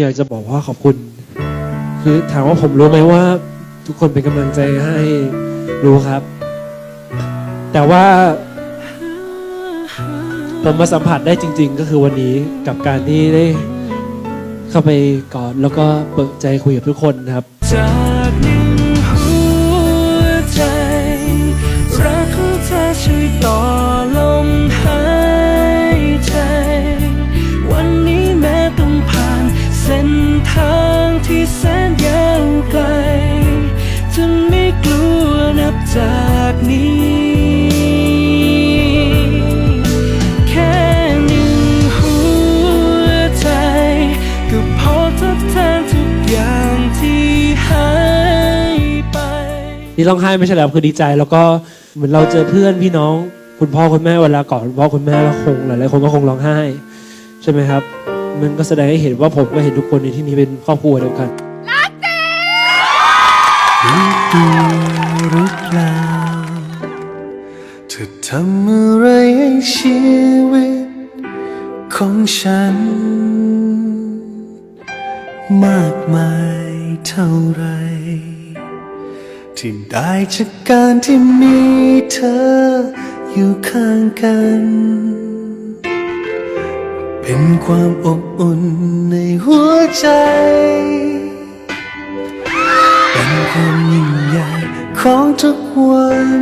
อยากจะบอกว่าขอบคุณ คือถามว่าผมรู้ไหมว่า ทุกคนเป็นกำลังใจให้รู้ครับ แต่ว่า ผมมาสัมผัสได้จริง ๆ ก็คือวันนี้กับการที่ได้เข้าไปกอดแล้วก็เปิดใจคุยกับทุกคนครับ ที่แสนยาวไกลจะไม่กลัวนับจากนี้ แค่หนึ่งหัวใจก็พอทดแทนทุกอย่างที่หายไปที่ร้องไห้ไม่ใช่แล้วคือดีใจ แล้วก็เหมือนเราเจอเพื่อนพี่น้อง คุณพ่อคุณแม่เวลากอดคุณพ่อคุณแม่แล้วคงหลายๆคนก็คงร้องไห้ ใช่ไหมครับ มันก็แสดงให้เห็นว่าผมก็เห็นทุกคนในที่นี้เป็นครอบครัวเดียวกันรู้ตัวหรือเปล่าเธอทำอะไรให้ชีวิตของฉัน มากมายเท่าไร ที่ได้จากการที่มีเธออยู่ข้างกัน เป็นความอบอุ่นในหัวใจ เป็นความยิ่งใหญ่ของทุกวัน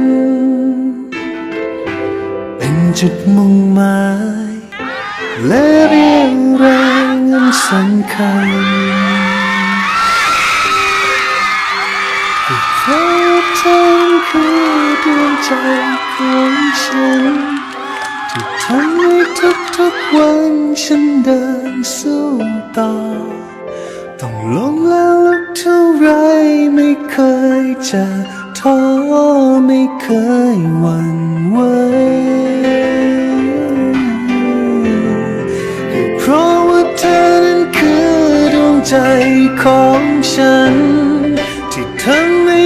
เป็นจุดมุ่งหมาย และเรียงแรงอันสำคัญเพราะเธอคือดวงใจของฉัน ที่ทำให้ทุกๆวันฉันเดินสู้ต่อ ต้องล้มแล้วลุกเท่าไรไม่เคยจะท้อไม่เคยหวั่นไหวเพราะว่าเธอนั้นคือดวงใจของฉัน ที่ทำให้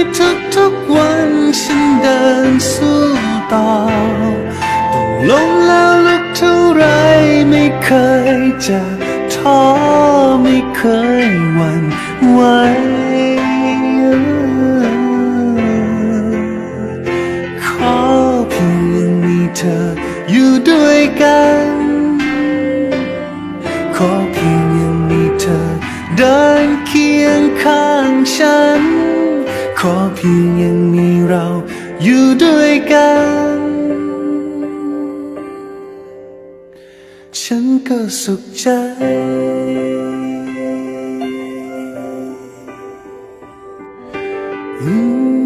ทุกๆวันฉันเดินสู้ต่อ ต้องแล้วลุกเท่าไรไม่เคยจะท้อไม่เคยหวั่นไหวขอเพียงมีเธออยู่ด้วยกัน ขอเพียงยังมีเธอเดินเคียงข้างฉัน ขอเพียงยังมีเราอยู่ด้วยกัน ก็สุขใจอืม